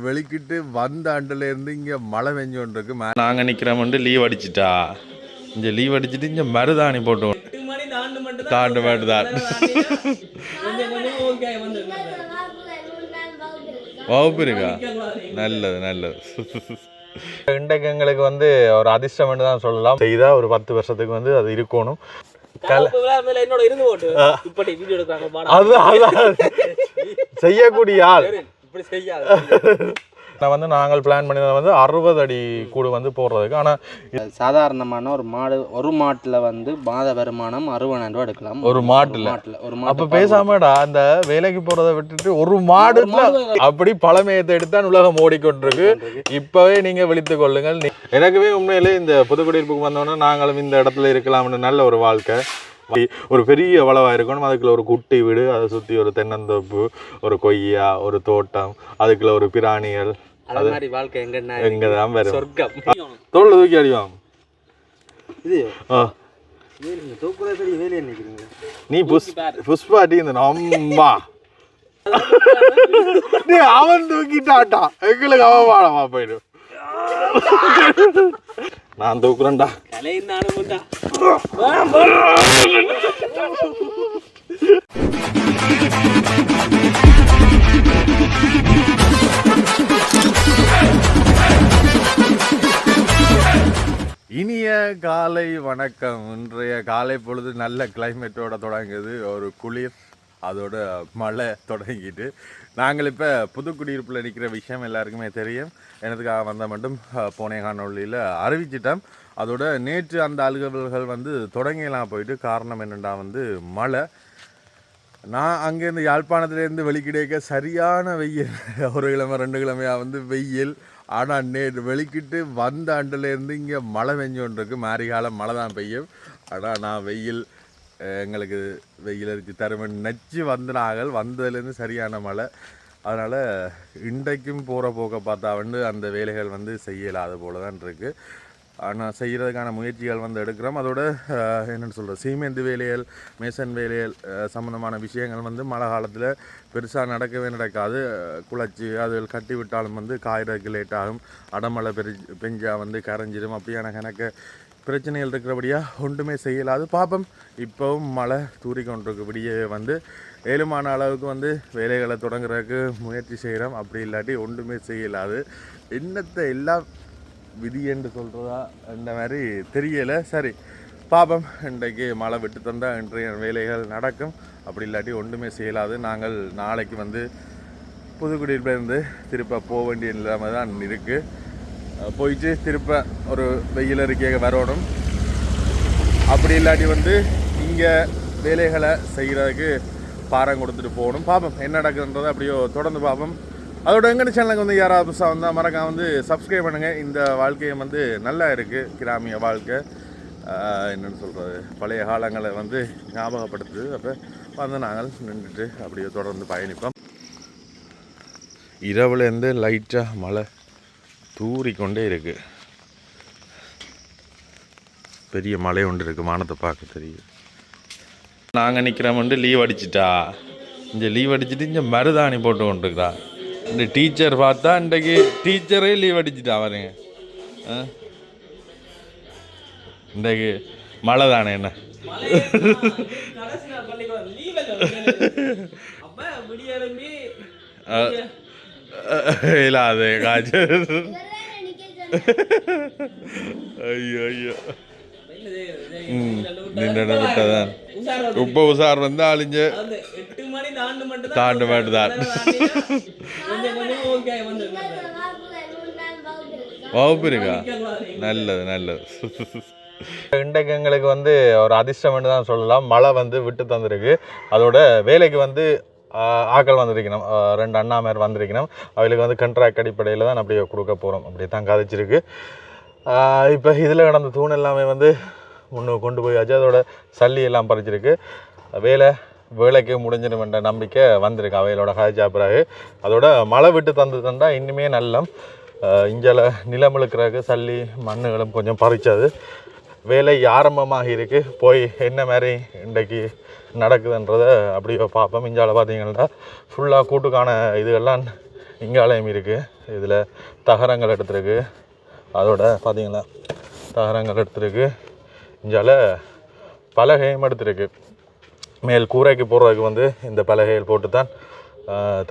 வெளிக்கிட்டு வந்த ஆண்டுல இருந்து இங்க மழை பெஞ்சு கொண்டு இருக்கு மே- நாங்கள் நிற்கிறோம்ட்டு லீவ் அடிச்சிட்டா. இங்கே லீவ் அடிச்சிட்டு இங்கே மருதாணி போட்டு எட்டு மணி தாண்டு ஓகே வந்து வகுப்பு இருக்கா? நல்லது நல்லது. இன்றைக்கு எங்களுக்கு வந்து ஒரு அதிர்ஷ்டம்னு தான் சொல்லலாம். செய்தா ஒரு பத்து வருஷத்துக்கு வந்து அது இருக்கணும். செய்யக்கூடிய ஆள். இப்படி செய்யாது. நான் வந்து நாங்கள் பிளான் பண்ணியது வந்து அறுபது அடி கூடு வந்து போடுறதுக்கு. ஆனால் சாதாரணமான ஒரு மாடு ஒரு மாட்டுல வந்து மாத வருமானம் அறுபதாயிரம் ரூபா எடுக்கலாம். ஒரு மாட்டுல. மாட்டுல. ஒரு அப்ப பேசாமடா அந்த வேலைக்கு போறதை விட்டுட்டு ஒரு மாடுல அப்படி பழமையத்தை எடுத்தான் உலகம் ஓடிக்கொண்டிருக்கு. இப்பவே நீங்க விழித்துக் கொள்ளுங்கள். நீ- எனக்குமே உண்மையிலே இந்த புதுக்குடியிருப்புக்கு வந்தோன்னா நாங்களும் இந்த இடத்துல இருக்கலாம்னு நல்ல ஒரு வாழ்க்கை. ஒரு பெரிய வளவா இருக்கணும். அதுக்குள்ள ஒரு குட்டி வீடு அதை சுத்தி ஒரு தென்னந்தோப்பு ஒரு கொய்யா ஒரு தோட்டம் அதுக்குள்ள ஒரு பிராணிகள். அது மாதிரி வாழ்க்கை எங்கன்னா எங்க தான் வரும். சொர்க்கம். தோல்ல தூக்கி அடிவாங்க இது ஆ. நீ புஷ் புஷ்பா இந்த அம்மா அவன் தூக்கிட்டாட்டா எங்களுக்கு அவமானமா போயிடும். நான் தூக்குறேன்டா. கலையின் அனுபவம்டா இனிய காலை வணக்கம். இன்றைய காலை பொழுது நல்ல கிளைமேட்டோட தொடங்குது. ஒரு குளிர் அதோட மழை தொடங்கிட்டு நாங்கள் இப்போ புதுக்குடியிருப்பில் நிற்கிற விஷயம் எல்லாருக்குமே தெரியும். எனதுக்காக வந்தால் மட்டும் போனே காணொலியில் காணொளியில் அறிவிச்சிட்டோம். அதோட நேற்று அந்த அலுவல்கள் வந்து தொடங்கியெல்லாம் போயிட்டு காரணம் என்னென்னா வந்து மழை. நான் அங்கேருந்து யாழ்ப்பாணத்துலேருந்து வெளிக்கிடேக்க சரியான வெயில். ஒரு கிழமை ரெண்டு கிழமையாக வந்து வெயில். ஆனால் நே வெளிக்கிட்டு வந்த ஆண்டுலேருந்து இங்கே மழை பெஞ்சு மாரிகாலம் மழை தான் பெய்யும். ஆனால் நான் வெயில் எங்களுக்கு வெயில் இருக்கு தருமன் நச்சு வந்து வந்ததுலேருந்து சரியான மழை. அதனால் இன்றைக்கும் போகிற போக்க பார்த்தா வந்து அந்த வேலைகள் வந்து செய்யலாத போல தான் இருக்குது ஆனால் செய்கிறதுக்கான முயற்சிகள் வந்து எடுக்கிறோம். அதோட என்னென்னு சொல்கிறது சீமெந்து வேலைகள் மேசன் வேலைகள் சம்மந்தமான விஷயங்கள் வந்து மழை காலத்தில் பெருசாக நடக்கவே நடக்காது. குளச்சி அது கட்டி விட்டாலும் வந்து காய்றதுக்கு லேட் ஆகும். அடமழை பெரி பெஞ்சா வந்து கரைஞ்சிடும் அப்படியான கணக்கை பிரச்சனைகள் இருக்கிறபடியாக ஒன்றுமே செய்யலாது பார்ப்போம் இப்போவும் மழை தூறி கொண்டிருக்கபடியே வந்து ஏழுமான அளவுக்கு வந்து வேலைகளை தொடங்குறதுக்கு முயற்சி செய்கிறோம் அப்படி இல்லாட்டி ஒன்றுமே செய்யலாது என்னத்தை எல்லாம் விதி என்று சொல்கிறதா இந்த மாதிரி தெரியலை. சரி பாபம் இன்றைக்கு மழை விட்டு தந்தால் இன்றைய வேலைகள் நடக்கும். அப்படி இல்லாட்டி ஒன்றுமே செய்யலாது. நாங்கள் நாளைக்கு வந்து புதுக்குடியிலேருந்து திருப்ப போக வேண்டிய நிலைமை தான் இருக்குது போயிட்டு திருப்ப ஒரு வெயில் அறிக்கையாக வரணும். அப்படி இல்லாட்டி வந்து இங்கே வேலைகளை செய்கிறதுக்கு பாரம் கொடுத்துட்டு போகணும். பார்ப்போம் என்ன நடக்குதுன்றதை அப்படியோ தொடர்ந்து பார்ப்போம் அதோட எங்கள் சேனலுக்கு வந்து யாராவது புதுசாக வந்தால் மறக்காம வந்து சப்ஸ்கிரைப் பண்ணுங்கள் இந்த வாழ்க்கையை வந்து நல்லா இருக்குது கிராமிய வாழ்க்கை. என்னென்னு சொல்கிறது பழைய காலங்களை வந்து ஞாபகப்படுத்துது. அப்போ வந்து நாங்கள் நின்றுட்டு அப்படியே தொடர்ந்து பயணிப்போம். இரவுலேருந்து லைட்டாக மழை. தூறிக்கொண்டே இருக்குது பெரிய மலை ஒன்று இருக்குது வானத்தை பார்க்க தெரியுது. நாங்கள் நிற்கிறோம்ட்டு லீவ் அடிச்சிட்டா. இங்கே லீவ் அடிச்சிட்டு இங்கே மருதாணி போட்டு கொண்டிருக்கிறா. இந்த டீச்சர் பார்த்தா இன்றைக்கு டீச்சரே லீவ் அடிச்சிட்டா பாருங்க? இன்றைக்கு மழை தானே என்ன நாள் பள்ளிக்கூடம் லீவ் அப்ப விடிய எழும்பி இல்லை அது காய்ச்சல் ஐயோ ஐயோ நின்று விட்டதான் ரொம்ப உஷார் வந்து அழிஞ்ச தாண்டு வந்து வகுப்பு இருக்கா நல்லது நல்லது இன்றைக்கு எங்களுக்கு வந்து ஒரு அதிர்ஷ்டம்னு தான் சொல்லலாம் மழை வந்து விட்டு தந்திருக்கு. அதோட வேலைக்கு வந்து ஆக்கள் ஆட்கள் வந்திருக்கணும் ரெண்டு அண்ணாமார் வந்திருக்கணும். அவங்களுக்கு வந்து கண்ட்ராக்ட் அடிப்படையில் தான் அப்படியே கொடுக்க போகிறோம் அப்படி தான் கதைச்சிருக்கு. இப்போ இதில் கடந்த தூண் எல்லாமே வந்து ஒன்று கொண்டு போயாச்சு அதோட சல்லி எல்லாம் பறிச்சிருக்கு. வேலை வேலைக்கு முடிஞ்சிடுமென்ற நம்பிக்கை வந்திருக்கு. அவைகளோட காய்ச்சா பிறகு. அதோட மழை விட்டு தந்து தந்தால் இன்னுமே நல்லம். இங்கே நிலம் இழுக்கிறதுக்கு சல்லி மண்ணுகளும் கொஞ்சம் பறிச்சது. வேலை ஆரம்பமாக இருக்குது போய் என்ன மாதிரி இன்றைக்கு நடக்குதுன்றதை அப்படியே பார்ப்போம். இஞ்சால பார்த்தீங்கன்னா ஃபுல்லாக கூட்டுக்கான இதுகள்லாம் இங்காலயம் இருக்குது இதில் தகரங்கள் எடுத்துருக்கு. அதோட பார்த்தீங்களா தகரங்கள் எடுத்துருக்கு. இஞ்சால பலகையும் எடுத்துருக்கு. மேல் கூரைக்கு போடுறதுக்கு வந்து இந்த பலகைகள் போட்டு தான்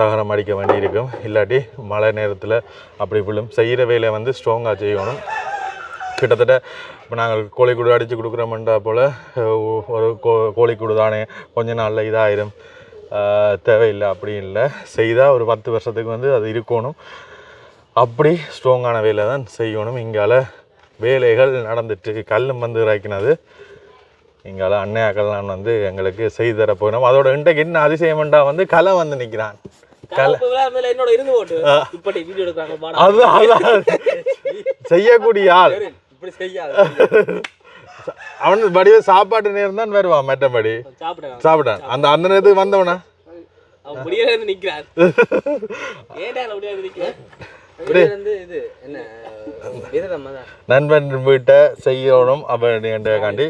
தகரம் அடிக்க வேண்டியிருக்கும். இல்லாட்டி மழை நேரத்தில் அப்படி விழும். செய்கிற வேலையை வந்து ஸ்ட்ராங்காக செய்யணும். கிட்டத்தட்ட இப்போ நாங்கள் கோழிக்கூடு அடித்து கொடுக்குறோம்ன்றா போல் ஒரு கோ கோழிக்கூடு தானே கொஞ்ச நாளில் இதாயிரும். தேவையில்லை அப்படி இல்லை. செய்தால் ஒரு பத்து வருஷத்துக்கு வந்து அது இருக்கணும். அப்படி ஸ்ட்ராங்கான வேலை தான் செய்யணும். இங்கால வேலைகள் நடந்துட்டு கல்லும் வந்து இறக்கினது. இங்கால அன்னையாக்கள் நான் வந்து எங்களுக்கு செய்து தர போயினோம் அதோட இன்றைக்கு என்ன அதிசயம்ண்டா வந்து கலை வந்து நிற்கிறான். செய்யக்கூடிய ஆள். இப்படி செய்யாது. அவன் வடிவ சாப்பாட்டு நேரம் தான் வருவான் மற்றபடி. சாப்பிட்டான் அந்த அந்த நேரத்துக்கு வந்தவனா? அவன் முடியல நிக்கிறான். விரதம் தான். நண்பன் வீட்டை செய்யணும் அப்படின்றக்காண்டி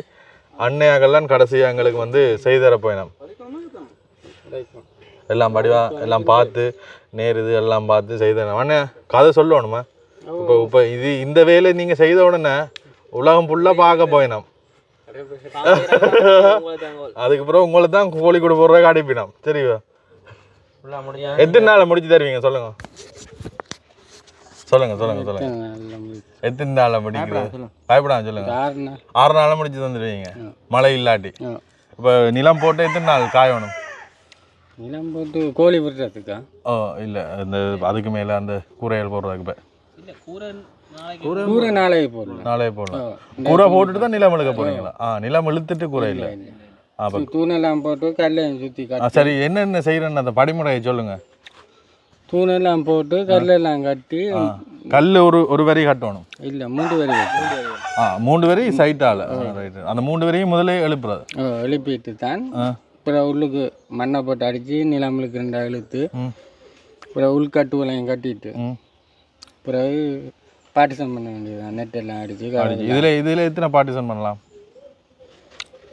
அன்னையாகலாம் கடைசியாக எங்களுக்கு வந்து செய்து தர போயினோம் எல்லாம் படிவா எல்லாம் பார்த்து நேர் இது எல்லாம் பார்த்து செய்தேன் அண்ணே கதை சொல்லணுமா? இப்போ இப்போ இது இந்த வேலை நீங்கள் செய்த உடனே உலகம் ஃபுல்லாக பார்க்க போயினோம். அதுக்கப்புறம் உங்களை தான் கோழி கூட போடுறதுக்கு அனுப்பினோம் சரிவா எத்தனை நாள் முடிச்சு தருவீங்க? சொல்லுங்க. சொல்லுங்க சொல்லுங்க சொல்லுங்க. எத்தனை நாள் முடிக்கிறது பயப்படாம சொல்லுங்க. ஆறு நாள். முடிச்சு தந்துடுவீங்க மழை இல்லாட்டி. இப்போ நிலம் போட்டு எத்தனை நாள் காயணும்? நிலம் போட்டு கோழி விடுறதுக்கா? ஓ இல்லை அந்த அதுக்கு மேலே அந்த கூரைகள் போடுறதுக்கு இப்போ கூரை நாளைக்கு போடலாம் கூரை போட்டுட்டு தான் நிலம் இழுக்க போறீங்களா? ஆ. நிலம் இழுத்துட்டு கூரை இல்லை. தூணெல்லாம் போட்டு கல்லையும் சுற்றி சரி என்னென்ன செய்கிறேன்னு அந்த படிமுறையை சொல்லுங்க. தூணெல்லாம் போட்டு கல்லெல்லாம் கட்டி கல் ஒரு ஒரு வரி கட்டணும். இல்லை மூன்று வரி. ஆ மூன்று வரி சைட்டால். ரைட்டு அந்த மூன்று வரையும் முதலே எழுப்புறது. எழுப்பிட்டு தான் அப்புறம் உள்ளுக்கு மண்ணை போட்டு அடித்து நிலமலுக்கு ரெண்டா இழுத்து அப்புறம் உள்கட்டுவலையும் கட்டிட்டு பிறகு பார்ட்டிஷன் பண்ண வேண்டியதுதான். நெட்டெல்லாம் அடித்து அடிச்சு. இதுல இதுல எத்தனை பார்ட்டிஷன் பண்ணலாம்?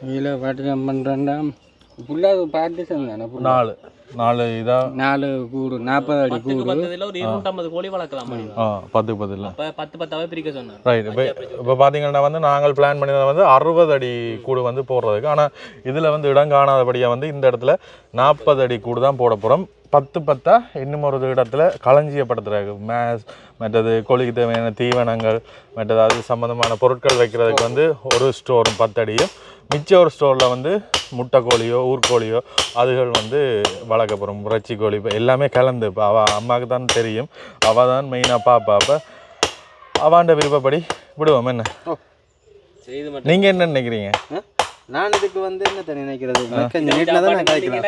இதில் பார்ட்டிஷன் பண்ணுறேன்டா ஃபுல்லாக பார்ட்டிஷன் தானே. நாலு. நாலு இதா? நாலு கூடு நாற்பது அடி கூடு ஒரு இருநூற்றம்பது கோழி வளர்க்கலாம் ஆ. பத்து பத்து இல்லை அப்ப பத்து பத்தாவே பிரிக்க சொன்னார். ரைட் இப்போ இப்போ பார்த்தீங்கன்னா வந்து நாங்கள் பிளான் பண்ணியது வந்து அறுபது அடி கூடு வந்து போடுறதுக்கு. ஆனால் இதில் வந்து இடம் காணாதபடியாக வந்து இந்த இடத்துல நாற்பது அடி கூடு தான் போட போகிறோம் பத்து பத்தா இன்னும் ஒரு இடத்துல களஞ்சியப்படுத்துறாங்க மேஸ் மற்றது கோழிக்கு தேவையான தீவனங்கள் மற்றது அது சம்மந்தமான பொருட்கள் வைக்கிறதுக்கு வந்து ஒரு ஸ்டோர் பத்தடியும் மிச்ச ஒரு ஸ்டோரில் வந்து முட்டை கோழியோ ஊர்கோழியோ அதுகள் வந்து வளர்க்க போகிறோம் இறைச்சி கோழி இப்போ எல்லாமே கலந்து. இப்போ அவள் அம்மாவுக்கு தான் தெரியும். அவள் தான் மெயினாக பாப்பா. அப்போ அவாண்ட விருப்பப்படி விடுவோம். என்ன? நீங்கள் என்ன நினைக்கிறீங்க? நான் இதுக்கு வந்து என்ன நினைக்கிறது? கொஞ்சம் நீட்டில் தான் நான் கலைக்கலாம்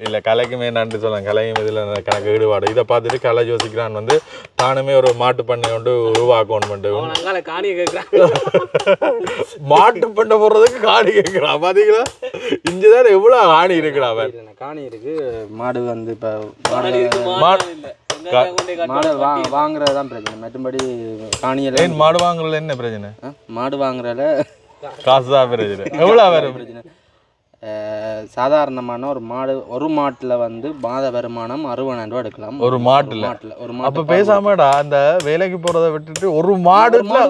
இல்லை கலைக்குமே நன்றி சொல்லலாம். கலையும் இதில் கணக்கு ஈடுபாடு. இதை பார்த்துட்டு கலை யோசிக்கிறான் வந்து தானுமே ஒரு மாட்டு பண்ணை கொண்டு உருவாக்கணும் பண்ணிட்டு. கேட்கிறான் மாட்டு பண்ணை போடுறதுக்கு காணி கேட்குறான் பார்த்தீங்களா இங்கே தான் எவ்வளோ ஆணி இருக்கிறான் அவன். காணி இருக்கு. மாடு வந்து இப்போ மாடு மாடு வாங்குறது தான் பிரச்சனை. மற்றபடி காணியில் மாடு வாங்குறதுல என்ன பிரச்சனை? மாடு வாங்குறதுல காசு தான் பிரச்சனை. எவ்வளோ வரும் பிரச்சனை. சாதாரணமான ஒரு மாடு ஒரு மாட்டில் வந்து மாத வருமானம் அறுபதாயிரம் ரூபா எடுக்கலாம். ஒரு மாட்டுல. மாட்டில் ஒரு அப்ப மாட்டு பேசாமடா அந்த வேலைக்கு போறதை விட்டுட்டு ஒரு மாடுல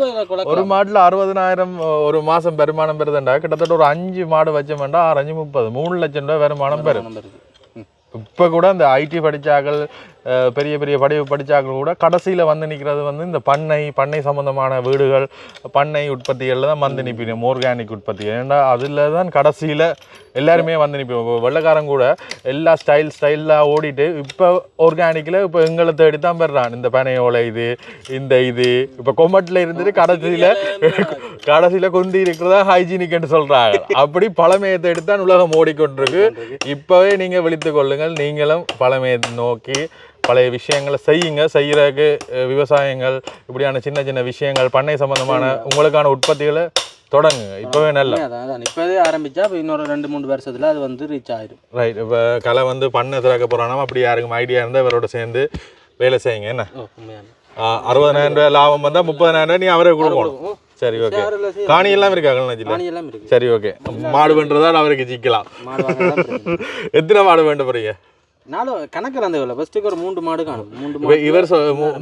ஒரு மாட்டுல அறுபதனாயிரம் ஒரு மாசம் வருமானம் பெறுதுண்டா கிட்டத்தட்ட ஒரு அஞ்சு மாடு வச்சோம்டா ஆறு அஞ்சு முப்பது மூணு லட்சம் ரூபாய் வருமானம் பெறும் இப்போ கூட இந்த ஐடி படிச்சாக்கள் பெரிய பெரிய படிப்பு படிச்சாக்கள் கூட கடைசியில் வந்து நிற்கிறது வந்து இந்த பண்ணை பண்ணை சம்மந்தமான வீடுகள் பண்ணை உற்பத்திகளில் தான் வந்து நிற்பினோம் ஆர்கானிக் உற்பத்தி ஏன்னா அதில் தான் கடைசியில் எல்லாருமே வந்து நிற்போம் இப்போ வெள்ளைக்காரன் கூட எல்லா ஸ்டைல் ஸ்டைலாக ஓடிட்டு இப்போ ஆர்கானிக்கில் இப்போ எங்களை தேடி தான் பெறான் இந்த பனையோலை இது இந்த இது. இப்போ கொம்பட்டில் இருந்துட்டு கடைசியில் கடைசியில் கொண்டு இருக்கிறதா ஹைஜீனிக்னு சொல்கிறாங்க அப்படி பழமையை தேடி தான் உலகம் ஓடிக்கொண்டிருக்கு. இப்போவே நீங்கள் விழித்து கொள்ளுங்கள். நீங்களும் பழமையை நோக்கி பழைய விஷயங்களை செய்யுங்க செய்கிறதுக்கு விவசாயங்கள் இப்படியான சின்ன சின்ன விஷயங்கள் பண்ணை சம்பந்தமான உங்களுக்கான உற்பத்திகளை தொடங்குங்க. இப்போவே நல்ல. அதான் அதான். இப்போதே ஆரம்பிச்சா இப்போ இன்னொரு ரெண்டு மூணு வருஷத்துல அது வந்து ரீச் ஆயிரும். ரைட் இப்போ கலை வந்து பண்ணை திறக்க போகிறானா அப்படி யாருக்கும் ஐடியா இருந்தால் இவரோட சேர்ந்து வேலை செய்யுங்க. என்ன? அறுபதனாயிரம் ரூபாய் லாபம் வந்தால் முப்பதனாயிரம் ரூபாய் நீ அவரே கொடுக்கணும் சரி ஓகே காணி எல்லாம் இருக்கா கல்நாச்சியில் காணி எல்லாம் இருக்கு. சரி ஓகே மாடு பண்ணுறதா அவருக்கு பிரச்சனை. எத்தனை மாடு வேண்ட போறீங்க? நாலு கணக்கில் அந்த இல்லை ஃபஸ்ட்டுக்கு ஒரு மூன்று மாடு காணும். மூன்று இவர்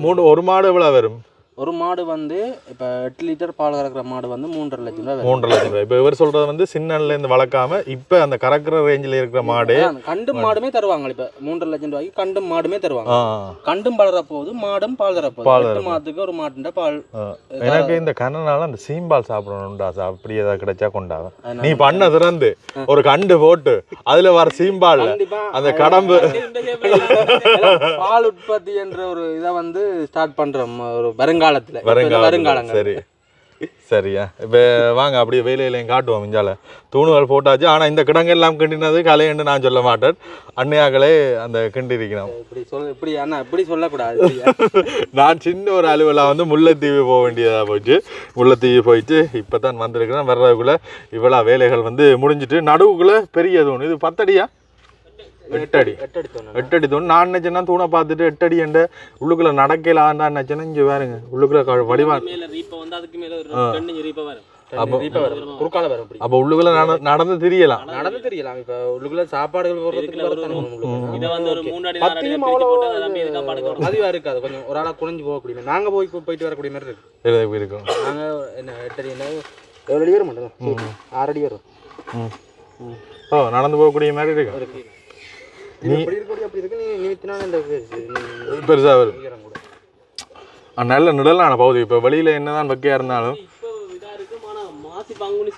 மூணு ஒரு மாடு எவ்வளோ வரும்? ஒரு மாடு வந்து இப்போ எட்டு லிட்டர் பால் கறக்கிற மாடு வந்து மூன்றரை லட்சம் ரூபாய். மூன்றரை லட்சம் ரூபாய். இப்போ இவர் சொல்றது வந்து சின்னன்ல இருந்து வளர்க்காம இப்போ அந்த கறக்கிற ரேஞ்சில் இருக்கிற மாடு கண்டும் மாடுமே தருவாங்க. இப்போ மூன்றரை லட்சம் ரூபாய்க்கு கண்டும் மாடுமே தருவாங்க. கண்டும் வளர போகுது மாடும் பால் தர பால் எட்டு மாதத்துக்கு ஒரு மாட்டுண்ட பால். எனக்கு இந்த கண்ணனால அந்த சீம்பால் சாப்பிடணும்டா. அப்படி ஏதாவது கிடைச்சா கொண்டாவ. அதனால நீ பண்ண திறந்து ஒரு கண்டு போட்டு அதுல வர சீம்பால் அந்த கடம்பு. பால் உற்பத்தி என்ற ஒரு இதை வந்து ஸ்டார்ட் பண்றோம். ஒரு வருங்காலத்துல. வருங்காலங்கள் சரி. சரியா? இப்போ வாங்க அப்படியே வேலையிலையும் காட்டுவோம் மிஞ்சால. தூணுகள் போட்டாச்சு. ஆனா இந்த கிடங்கு எல்லாம் கிண்டினது கலையன்னு நான் சொல்ல மாட்டேன். அன்னையாக்களே அந்த கிண்டி இருக்கணும் இப்படி சொல் இப்படி அண்ணா இப்படி சொல்லக்கூடாது. நான் சின்ன ஒரு அலுவலாக வந்து முல்லைத்தீவு போக வேண்டியதாக போச்சு முல்லைத்தீவு போயிட்டு இப்போ தான் வந்திருக்கிறேன். வர்றதுக்குள்ளே இவ்வளோ வேலைகள் வந்து முடிஞ்சிட்டு நடுவுக்குள்ளே பெரிய தூண். இது பத்தடியா? எட்டடி எட்டடி தோணும். நான் நினச்சேன்னா தூணை பார்த்துட்டு எட்டடி என்ற உள்ளுக்குள்ளே நடக்கலான்னு நினச்சேன்னா இங்கே வேறுங்க உள்ளுக்குள்ளே வடிவா மேல ரீப்ப வந்து அதுக்கு மேல ஒரு கண்ணு ரீப்ப வரும். அப்போ உள்ளுக்குள்ளே நட நடந்து தெரியலாம். நடந்து தெரியலாம். இப்ப உள்ளுக்குள்ள சாப்பாடுகள் அதுவா இருக்காது. கொஞ்சம் ஒரு ஆளா குனிஞ்சு போகக்கூடிய மாதிரி. நாங்க போய் போயிட்டு வரக்கூடிய மாதிரி இருக்கு. இருக்கும். நாங்க என்ன எட்டடி என்ன எவ்வளோ அடி வரும் மாட்டோம்? ஆறு அடி வரும் ம். ஓ நடந்து போகக்கூடிய மாதிரி இருக்கு இது எப்படி இருக்கக்கூடிய அப்படி இருக்கு நீ நீ- பெருசாக வரும். நல்ல நிழலான பகுதி. இப்போ வெளியில் என்னதான் வெக்கையாக இருந்தாலும் மாசி பங்குனி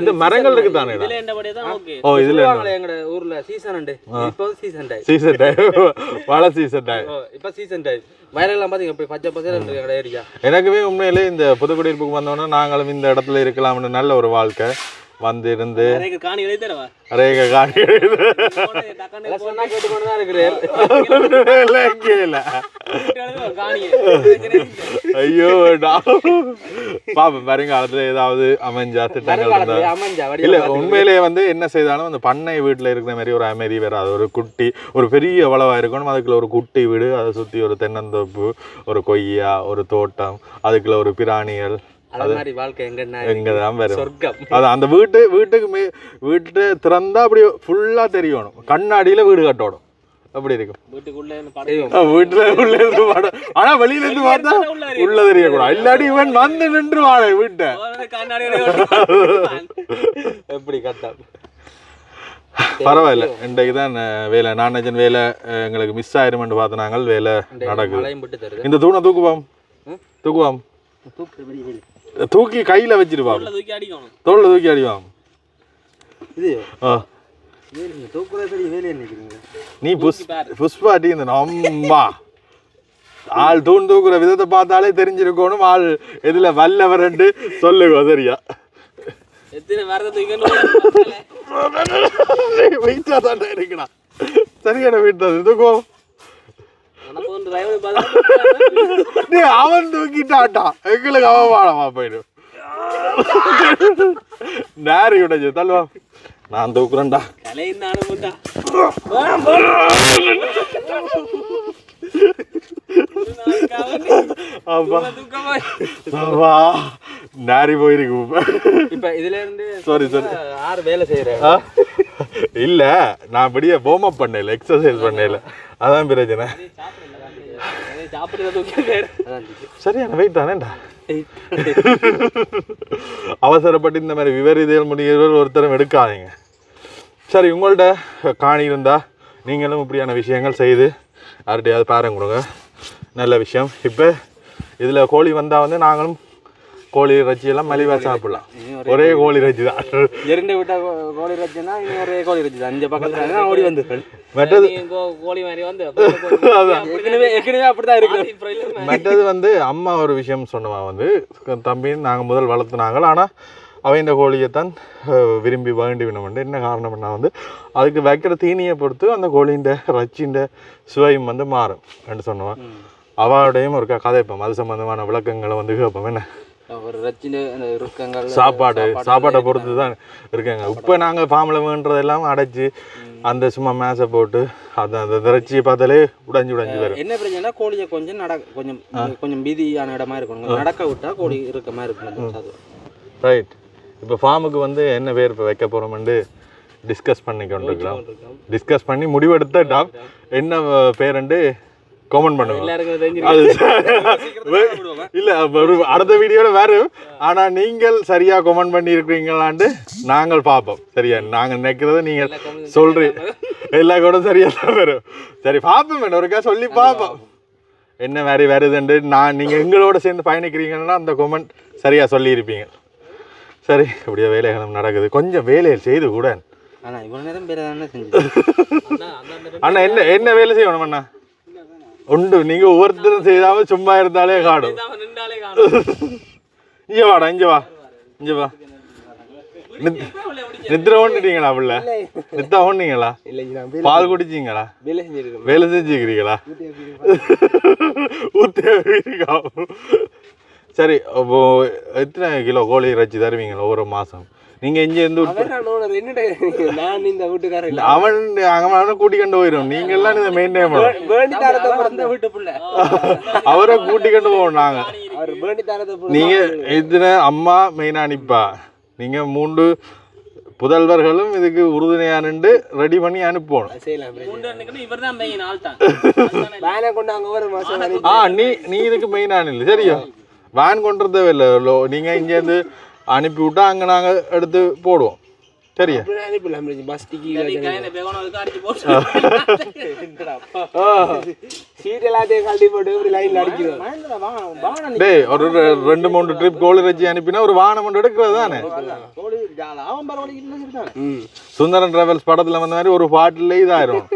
இந்த மரங்கள் இருக்கு தானே இதுல என்னபடியே தான் ஓகே. ஓ இதில் சொல்லுவாங்களே எங்கட ஊர்ல சீசன் இப்போ சீசன் டைம் சீசன் டைம் மழை சீசன் டைம் இப்போ சீசன் டைம் வயலெல்லாம் பாத்தீங்க இப்படி பச்சை இருக்கு எங்கட ஏரியா எனக்குமே உண்மையிலே இந்த புதுக்குடியிருப்புக்கு வந்தோன்னா நாங்களும் இந்த இடத்துல இருக்கலாம்னு நல்ல ஒரு வாழ்க்கை. வந்து இருந்து நிறைய காணி எழுதி தரவா ரேக காணி ஐயோ பாப்போம் வருங்காலத்துல ஏதாவது அமைஞ்சா திட்டங்கள் இல்ல உண்மையிலேயே வந்து என்ன செய்தாலும் அந்த பண்ணை வீட்டுல இருக்கிற மாதிரி ஒரு அமைதி வராது. ஒரு குட்டி ஒரு பெரிய வளவா இருக்கணும். அதுக்குள்ள ஒரு குட்டி வீடு அதை சுத்தி ஒரு தென்னந்தோப்பு ஒரு கொய்யா ஒரு தோட்டம் அதுக்குள்ள ஒரு பிராணிகள் அது மாதிரி வாழ்க்கை எங்கன்னா எங்கதான் வரும். சொர்க்கம். அது அந்த வீட்டு வீட்டுக்கு மே வீட்டு திறந்தா அப்படி ஃபுல்லா தெரியணும். கண்ணாடியில வீடு கட்டணும். அப்படி இருக்கும்? வீட்டுக்குள்ள வீட்டுல உள்ள இருந்து பாட ஆனா வெளியில இருந்து பார்த்தா உள்ள தெரியக்கூடாது. இல்லாட்டி இவன் வந்து நின்று வாழ வீட்டை. எப்படி கட்டம் பரவாயில்ல. இன்றைக்கு தான் வேலை. நானஜன் வேலை எங்களுக்கு மிஸ் ஆயிருமென்று பார்த்து நாங்கள் வேலை நடக்குது. இந்த தூணை தூக்குவாம். தூக்குவாம். தூக்கு கையில வச்சிருவாம் தூக்கி அடிக்கணும். தோல்ல தூக்கி அடிவாம் இது ஆ. நீ புஷ் புஷ்பாட்டி இந்த அம்மா ஆள் தூண் தூக்குற விதத்தை பார்த்தாலே தெரிஞ்சிருக்கணும். ஆள் எதுல வல்லவரண்டு சொல்லுங்க சரியா? வெயிட்டா தான் இருக்கடா. சரியான வீட்டு தூக்குவோம் உனக்கு வந்து டிரைவர் பார்த்தா டேய் அவன் தூக்கிட்டாட்டா எங்களுக்கு அவன் வாழமா போயிடும் நேரி விடச்சு தள்ளுவா நான் தூக்குறேன்டா நேரி போயிருக்கு இப்ப. இதுல இருந்து Sorry, sorry. ஆறு வேலை செய்யறேன் ஆ? இல்லை நான் பெரிய வார்ம் பண்ணல எக்ஸசைஸ் பண்ணல அதான் பிரச்சனை. சரியான வெயிட் தானேடா அவசரப்பட்டு இந்த மாதிரி விவரிதல் முடிகிறவர் ஒருத்தரும் எடுக்காதீங்க. சரி உங்கள்ட்ட காணி இருந்தால் நீங்களும் இப்படியான விஷயங்கள் செய்து யார்கிட்டையாவது பாருங்க கொடுங்க. நல்ல விஷயம். இப்போ இதில் கோழி வந்தால் வந்து நாங்களும் கோழி இறைச்சி எல்லாம் மலிவாக சாப்பிடலாம். ஒரே கோழி. இறைச்சி தான். இரண்டு விட்டா கோழி இன்னும் ஒரே கோழி ரச்சி அஞ்சு பக்கத்துல நான் ஓடி வந்துடுறேன் மற்றது கோழி மாதிரி வந்து ஏற்கனவே ஏற்கனவே அப்படிதான் இருக்கு மற்றது வந்து அம்மா ஒரு விஷயம் சொன்னவா வந்து தம்பி நாங்கள் முதல் வளர்த்துனாங்க. ஆனால் அவைந்த கோழியைத்தான் அஹ், விரும்பி வேண்டி வேணும் என்ன காரணம்னா வந்து அதுக்கு வைக்கிற தீனியை பொறுத்து அந்த கோழின்ற ரச்சின்ற சுவையும் வந்து மாறும். என்று சொன்னவன் அவளுடையும் ஒரு க- கதைப்போம். அது சம்பந்தமான விளக்கங்களை வந்து கேட்போம். என்ன? சாப்பாடு சாப்பாட்டை பொறுத்து தான் இருக்காங்க. இப்போ நாங்கள் ஃபார்மில் வேண்டதெல்லாம் அடைச்சி அந்த சும்மா மேசை போட்டு அந்த அந்த இறைச்சியை பார்த்தாலே உடைஞ்சு உடைஞ்சு வரும். என்ன பிரச்சனைனா கோழியை கொஞ்சம் நட கொஞ்சம் கொஞ்சம் பீதியான இடமா இருக்கணும். நடக்க விட்டா கோழி இருக்க மாதிரி இருக்கணும். அது. ரைட் இப்போ ஃபார்முக்கு வந்து என்ன பேர் இப்போ வைக்க போகிறோம்னு டிஸ்கஸ் பண்ணி கொண்டிருக்கிறோம் டிஸ்கஸ் பண்ணி முடிவெடுத்துட்டோம் என்ன பேருண்டு? கமெண்ட் அது இல்ல அடுத்த வீடியோல வரும் ஆனா நீங்கள் சரியா கமெண்ட் பண்ணி இருக்கிறீங்களான்ட்டு நாங்கள் பார்ப்போம். சரியா? நாங்க நினைக்கிறத நீங்க சொல்றீங்க எல்லா கூட சரியா தான் வரும். சரி பார்ப்போம் ஒருக்கா சொல்லி பார்ப்போம். என்ன வேற வருதுண்டு நான் நீங்க எங்களோட சேர்ந்து பயணிக்கிறீங்கன்னா அந்த கமெண்ட் சரியா சொல்லியிருப்பீங்க. சரி இப்படியே வேலைகளும் நடக்குது. கொஞ்சம் வேலையை செய்து கூட. ஆனால் இவ்வளோ நேரம் பேர் தானே செஞ்சு அண்ணா என்ன என்ன வேலை செய்யணும் அண்ணா? உண்டு நீங்க ஒவ்வொருத்தரும் செய்தாம சும்மா இருந்தாலே காடும் இங்க வாடா இங்க வா இங்க வா நித்- நித்திர ஓண்டிட்டீங்களா புள்ள நித்தா ஓண்டிங்களா பால் குடிச்சீங்களா வேலை செஞ்சுக்கிறீங்களா ஊத்தே இருக்கா சரி அப்போ எத்தனை கிலோ கோழி இறைச்சி தருவீங்களா ஒவ்வொரு மாசம் நீங்க இங்க இருந்து நான் இந்த வீட்டுக்காரன் இல்ல, அவன் அவன் கூட்டி கொண்டு போயிடும் நீங்க எல்லாம் இதை மெயின்டைன் பண்ணணும். வேண்டி தரத்தை பிறந்த வீட்டு பிள்ளை. அவரை கூட்டி கொண்டு போவோம் நாங்க. அவர் வேண்டி தரத்தை நீங்க இதுல அம்மா மெயினா நிப்பா நீங்க மூன்று புதல்வர்களும் இதுக்கு உறுதுணையா நின்று ரெடி பண்ணி அனுப்பணும் ஆ நீ நீ இதுக்கு மெயினான இல்லை சரியா? வேன் கொண்டு தேவையில்லை நீங்க இங்க இருந்து அனுப்பி விட்டா அங்க நாங்க எடுத்து போடுவோம் சரியா டேய் ஒரு ரெண்டு மூணு ட்ரிப் கோழி வச்சு அனுப்பினா ஒரு வாகனம் கொண்டு எடுக்கிறது தானே சுந்தரன் டிராவல்ஸ் படத்துல வந்த மாதிரி ஒரு பாட்டிலே இதாயிரும்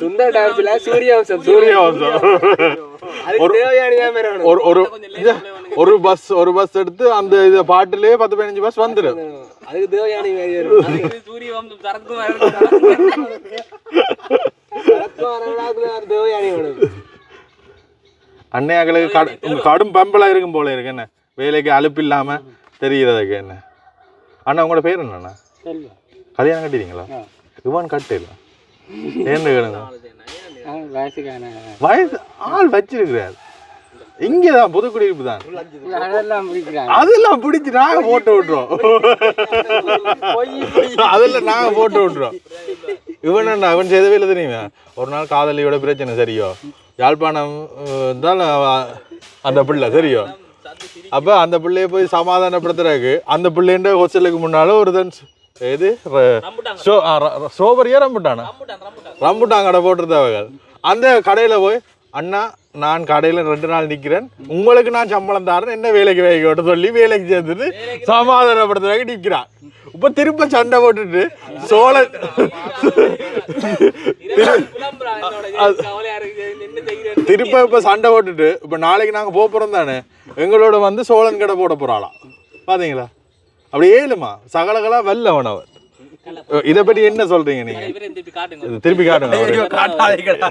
சுந்தர் டான்ஸ்ல சூரிய வம்சம் சூரிய வம்சம் அதுக்கு தேவையான தான் வேணும் ஒரு ஒரு ஒரு பஸ் ஒரு பஸ் எடுத்து அந்த இது பாட்டிலே பத்து பதினஞ்சு பஸ் வந்துடும் அதுக்கு தேவையான சூரிய வம்சம் அன்னையாக்களுக்கு கடும் பம்பலா இருக்கும் போல இருக்கு. என்ன? வேலைக்கு அலுப்பு இல்லாம தெரிகிறதுக்கு என்ன? அண்ணா உங்களோட பேர் என்னண்ணா கல்யாணம் கட்டிட்டீங்களா? இவன் கட்டு இல்லை ஏன்னு கேளுங்க வயசு ஆள் வச்சிருக்கிறார். இங்கதான் புதுக்குடியிருப்பு தான். அதெல்லாம் பிடிச்சி நாங்க போட்டு விட்டுறோம். அதெல்லாம் நாங்க போட்டு விட்டுறோம். இவன் என்ன அவன் செய்தவே இல்லை தெரியுமா? ஒரு நாள் காதலியோட பிரச்சனை சரியோ? யாழ்ப்பாணம் தான் அந்த பிள்ளை சரியோ? அப்ப அந்த பிள்ளைய போய் சமாதானப்படுத்துறதுக்கு அந்த பிள்ளைன்ற ஹோஸ்டலுக்கு முன்னால ஒரு தன் எது? ஸ்ட்ராபெரியா ரம்புட்டானா. ரம்புட்டான்? கடை போட்டிருந்தவங்க அந்த கடையில போய் அண்ணா நான் கடையில ரெண்டு நாள் நிக்கிறேன். உங்களுக்கு நான் சம்பளம் தரேன் என்ன வேலைக்கு வைக்க சொல்லி வேலைக்கு சேர்ந்துட்டு சமாதானப்படுத்துறதுக்கு நிக்கிறான். இப்ப திரும்ப சண்டை போட்டுட்டு சோழ திரும்ப இப்ப சண்டை போட்டுட்டு இப்ப நாளைக்கு நாங்க போக போறோம் தானே எங்களோட வந்து சோழன் கடை போட போறாளாம். பாத்தீங்களா? அப்படி ஏழுமா சகலகளா வெல்ல அவனவர் இதை பத்தி என்ன சொல்றீங்க நீங்க? இவரே திருப்பி காட்டுங்க. திருப்பி காட்டுங்க.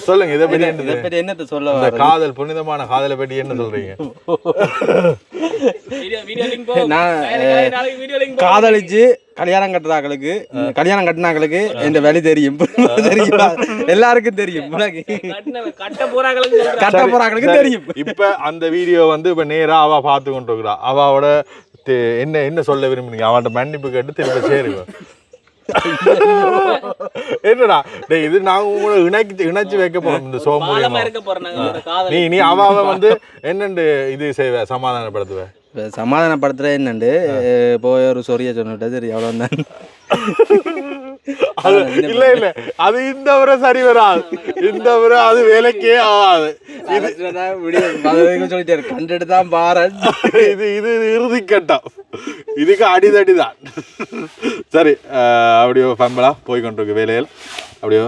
சொல்லுங்க இதை பத்தி என்னது? என்னத்தை சொல்ல இந்த காதல் புனிதமான காதலை பற்றி என்ன சொல்றீங்க? நான், காதலிச்சு கல்யாணம் கட்டுறாங்களுக்கு கல்யாணம் கட்டினாங்களுக்கு இந்த வழி தெரியும். தெரியும்? எல்லாருக்கும் தெரியும். கட்ட போறாங்களுக்கு போறாங்களுக்கு தெரியும். இப்ப அந்த வீடியோ வந்து இப்ப நேரா அவ பார்த்து கொண்டு இருக்கிறா அவாவோட தெ- என்ன என்ன சொல்ல விரும்புனீங்க? அவன்கிட்ட மன்னிப்பு கேட்டு திரும்ப சேருங்க. என்னடா? டேய் இது நாங்க உங்களை இணைச்சு இணைச்சு வைக்க போறோம் இந்த சோ நீ நீ அவ அவ வந்து என்னண்டு இது செய்வ சமாதானப்படுத்துவ? சமாதானப்படுத்துற என்னண்டு. போய் ஒரு சொரிய சொன்னிட்டா சரி எவ்வளோ தான் அது இல்ல இல்ல. அது இந்த முறை சரி வராது. இந்த முறை அது வேலைக்கே ஆகாது. சொல்லிட்டாரு. கண்டுட்டு தான் பாரு இது இது இறுதி கட்டம். இதுக்கு அடிதடி தான். சரி அப்படியோ பம்பலா போய் கொண்டிருக்கு வேலைகள். அப்படியோ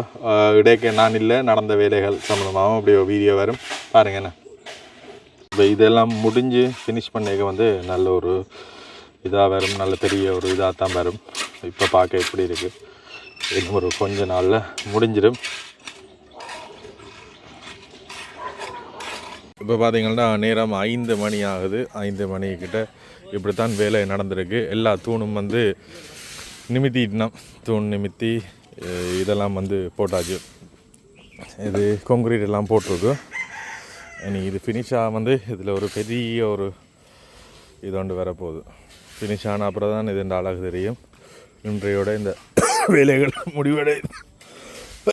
இடைக்க நான் இல்லை நடந்த வேலைகள் சம்மந்தமாகவும் அப்படியோ வீடியோ வரும். பாருங்க என்ன. இப்போ இதெல்லாம் முடிஞ்சு ஃபினிஷ் பண்ணிக்க வந்து நல்ல ஒரு இதாக வரும் நல்ல பெரிய ஒரு இதாக தான் வரும். இப்போ பார்க்க எப்படி இருக்குது இன்னும் ஒரு கொஞ்ச நாளில் முடிஞ்சிடும். இப்போ பார்த்தீங்கன்னா நேரம் ஐந்து மணி ஆகுது. ஐந்து மணிக்கிட்ட இப்படித்தான் வேலை நடந்திருக்கு. எல்லா தூணும் வந்து நிமித்திட்டோம் தூண் நிமித்தி இதெல்லாம் வந்து போட்டாச்சு. இது கான்கிரீட் எல்லாம் போட்டிருக்கு. இனி இது ஃபினிஷாக வந்து இதில் ஒரு பெரிய ஒரு இது ஒன்று வரப்போகுது. ஃபினிஷ் ஆன அப்புறம் தான் இது இந்த அழகு தெரியும். இன்றையோட இந்த வேலைகள் முடிவடையுது